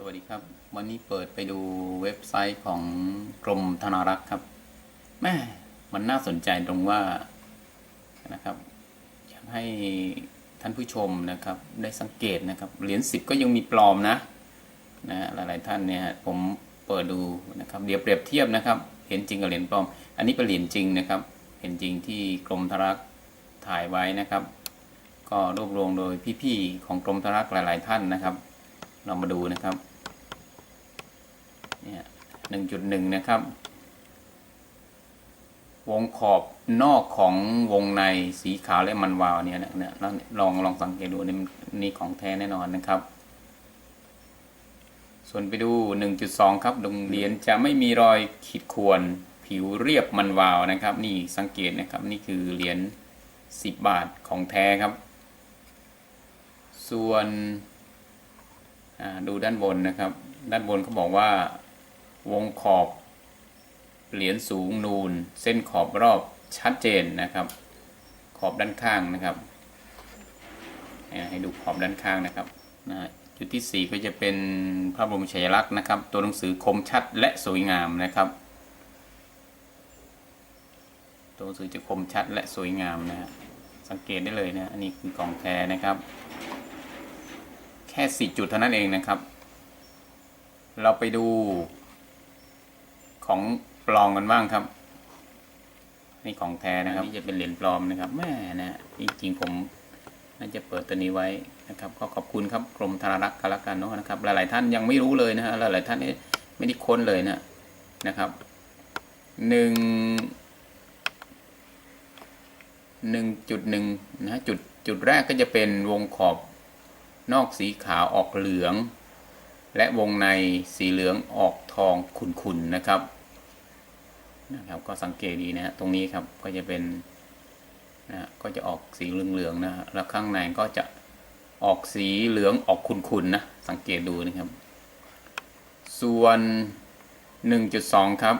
สวัสดีครับ วันนี้เปิดไปดูเว็บไซต์ของกรมธนารักษ์ครับแม่มันน่าสนใจตรงว่านะครับอยากให้ท่านผู้ชมนะครับ ได้สังเกตนะครับเหรียญสิบก็ยังมีปลอมนะนะหลายๆท่านเนี่ยผมเปิดดูนะครับเดี๋ยวเปรียบเทียบนะครับ เหรียญจริงกับเหรียญปลอม อันนี้เป็นเหรียญจริงนะครับ เหรียญจริงที่กรมธนารักษ์ถ่ายไว้นะครับ ก็รวบรวมโดยพี่ๆของกรมธนารักษ์หลาย ๆ ท่านนะครับ เรามาดูนะครับเนี่ยหนึ่งจุดหนึ่งนะครับ วงขอบนอกของวงในสีขาวและมันวาวเนี่ยนะเนี่ยลองลองสังเกตดูนี่นี่ของแท้แน่นอนนะครับส่วนไปดู 1.2 ครับโรงเหรียนจะไม่มีรอยขีดข่วน ผิวเรียบมันวาวนะครับ นี่สังเกตนะครับ นี่คือเหรียญ10 บาทของแท้ครับ ส่วน ดูด้านบนนะครับ ด้านบนเขาบอกว่า วงขอบเหรียญสูงนูน เส้นขอบรอบชัดเจนนะครับ ขอบด้านข้างนะครับ ให้ดูขอบด้านข้างนะครับนะจุดที่ 4 ก็จะเป็นพระบรมฉายาลักษณ์นะครับ ตัวหนังสือคมชัดและสวยงามนะครับ ตัวหนังสือจะคมชัดและสวยงามนะฮะสังเกตได้เลยนะอันนี้คือของแท้นะครับ ค่สี่จุดเท่านั้นเองนะครับ เราไปดูของปลอมกันบ้างครับ นี่ของแท้นะครับนี่จะเป็นเหรียญปลอมนะครับแม่นะจริงๆผมน่าจะเปิดตัวนี้ไว้นะครับก็ขอบคุณครับกรมธนารักษ์กันละกันเนาะนะครับ หลายๆท่านยังไม่รู้เลยนะฮะหลายๆท่านไม่ได้ค้นเลยนะนะครับหนึ่งหนึ่งจุดหนึ่งนะจุดจุดแรกก็จะเป็นวงขอบ นอกสีขาวออกเหลือง และวงในสีเหลืองออกทองขุ่นๆนะครับนะครับก็สังเกตดีนะฮะตรงนี้ครับก็จะเป็นนะฮะก็จะออกสีเหลืองๆนะฮะแล้วข้างในก็จะออกสีเหลืองออกขุ่นๆนะสังเกตดูนะครับ ส่วน 1.2 ครับ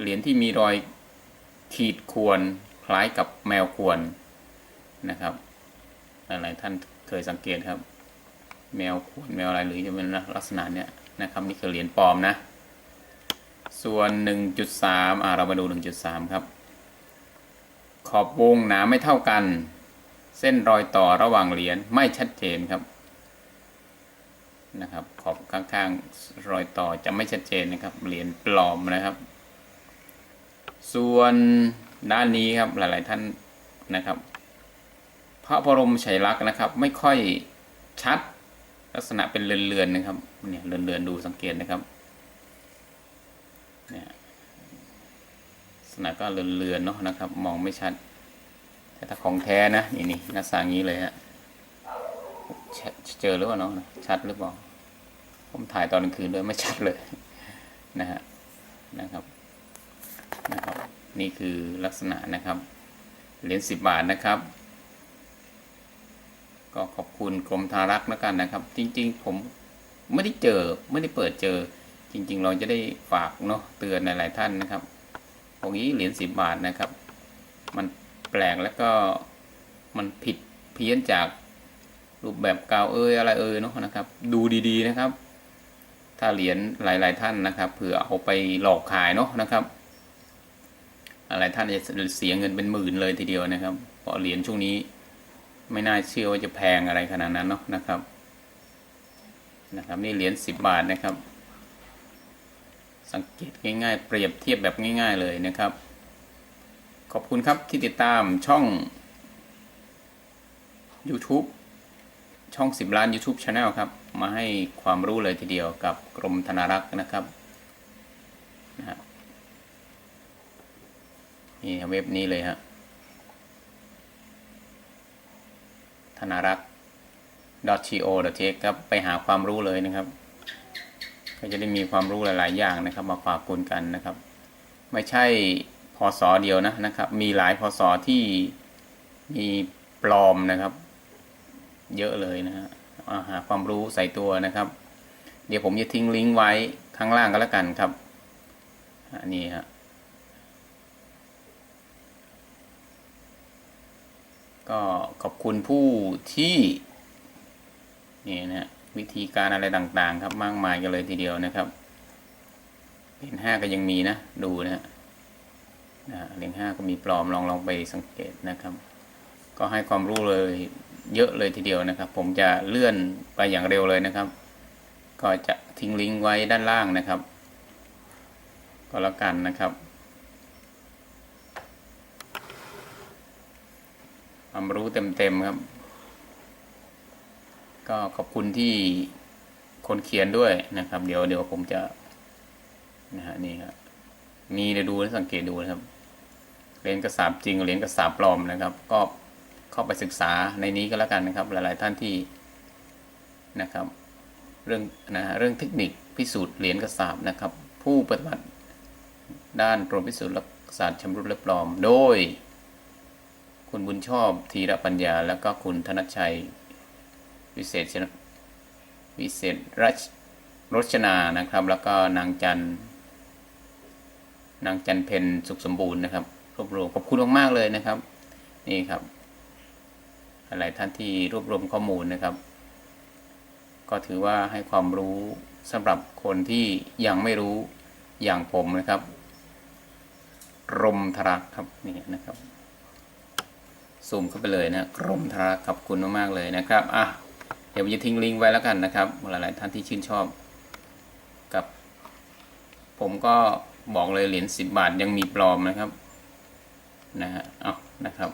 เหรียญที่มีรอยขีดข่วนคล้ายกับแมวข่วนนะครับ หลายๆท่านเคยสังเกตครับ แมวขวนแมวอะไรหรือจะเป็นลักษณะเนี้ยนะครับนี่คือเหรียญปลอมนะ ส่วน 1.3อ่าเรามาดู 1.3 ครับ ขอบวงหนาไม่เท่ากัน เส้นรอยต่อระหว่างเหรียญไม่ชัดเจนครับนะครับ ขอบข้างๆรอยต่อจะไม่ชัดเจนนะครับเหรียญปลอมนะครับ ส่วนด้านนี้ครับหลายๆท่านนะครับ พระบรมฉายลักษณ์นะครับ ไม่ค่อยชัดลักษณะเป็นเลือนๆนะครับเนี่ยเลือนๆดูสังเกตนะครับเนี่ยลักษณะก็เลือนๆเนาะนะครับ มองไม่ชัด แต่ถ้าของแท้นะนี่นี่หน้าตาอย่างนี้เลยฮะเจอหรือเปล่าเนาะชัดหรือเปล่าผมถ่ายตอนกลางคืนด้วยไม่ชัดเลยนะฮะนะครับนะครับ นี่คือลักษณะนะครับเหรียญสิบบาทนะครับ ก็ขอบคุณกรมธารักษ์แล้วกันนะครับ จริง ๆ ผมไม่ได้เจอไม่ได้เปิดเจอ จริง ๆ เราจะได้ฝากเนาะเตือนหลายๆท่านนะครับตรงนี้เหรียญสิบบาทนะครับ มันแปลกแล้วก็มันผิดเพี้ยนจากรูปแบบเก่าเอ้ยอะไรเอ้ยเนาะนะครับ ดูดีๆนะครับ ถ้าเหรียญหลาย ๆ ท่านนะครับเผื่อเอาไปหลอกขายเนาะนะครับหลายท่านจะเสียเงินเป็นหมื่นเลยทีเดียวนะครับเพราะเหรียญช่วงนี้ ไม่น่าเชื่อว่าจะแพงอะไรขนาดนั้นเนาะนะครับ นะครับ นี่เหรียญสิบบาทนะครับ สังเกตง่าย ๆ เปรียบเทียบแบบง่าย ๆ เลยนะครับ ขอบคุณครับที่ติดตามช่อง YouTube ช่อง 10 ล้าน YouTube Channel ครับ มาให้ความรู้เลยทีเดียวกับกรมธนารักษ์นะครับนะฮะนี่เว็บนี้เลยฮะ นารักษ์ .co.th ครับไปหาความรู้เลยนะครับ ก็จะได้มีความรู้หลาย ๆ อย่างนะครับ มาฝากคุณกันนะครับ ไม่ใช่พศเดียวนะนะครับ มีหลายพศที่มีปลอมนะครับ เยอะเลยนะฮะหาความรู้ใส่ตัวนะครับ เดี๋ยวผมจะทิ้งลิงก์ไว้ข้างล่างก็แล้วกันครับอันนี้ฮะ ก็ขอบคุณผู้ที่นี่นะวิธีการอะไรต่างๆ ครับมากมายกันเลยทีเดียวนะครับเหรียญห้าก็ยังมีนะดูนะฮะนะเหรียญห้าก็มีปลอมลองลองไปสังเกตนะครับ ก็ให้ความรู้เลยเยอะเลยทีเดียวนะครับ ผมจะเลื่อนไปอย่างเร็วเลยนะครับ ก็จะทิ้งลิงก์ไว้ด้านล่างนะครับ ก็แล้วกันนะครับ ความรู้เต็มๆครับ ก็ขอบคุณที่คนเขียนด้วยนะครับ เดี๋ยวเดี๋ยวผมจะนะฮะนี่ครับมีเดี๋ยวดูนะสังเกตดูนะครับเหรียญกระสาบจริงเหรียญกระสาบปลอมนะครับ ก็เข้าไปศึกษาในนี้ก็แล้วกันนะครับ หลายๆท่านที่นะครับ เรื่องนะฮะเรื่องเทคนิคพิสูจน์เหรียญกระสาบนะครับ ผู้ปฏิบัติด้านกรมพิสูจน์หลักศาสตร์ชำรุดและปลอม โดย คุณบุญชอบธีรปัญญา แล้วก็คุณธนชัย วิเศษวิเศษรัชรชนานะครับ แล้วก็นางจันนางจันเพนสุขสมบูรณ์นะครับรวบรวมขอบคุณมากๆเลยนะครับ นี่ครับหลายท่านที่รวบรวมข้อมูลนะครับ ก็ถือว่าให้ความรู้สำหรับคนที่ยังไม่รู้อย่างผมนะครับ รมทรักครับนี่นะครับ ซูมเข้าไปเลยนะกรมธารักขอบคุณมากๆเลยนะครับอะเดี๋ยวผมจะทิ้งลิงก์ไว้แล้วกันนะครับหลายๆท่านที่ชื่นชอบ กับ ผมก็บอกเลยเหรียญสิบบาทยังมีปลอมนะครับนะฮะเอานะครับ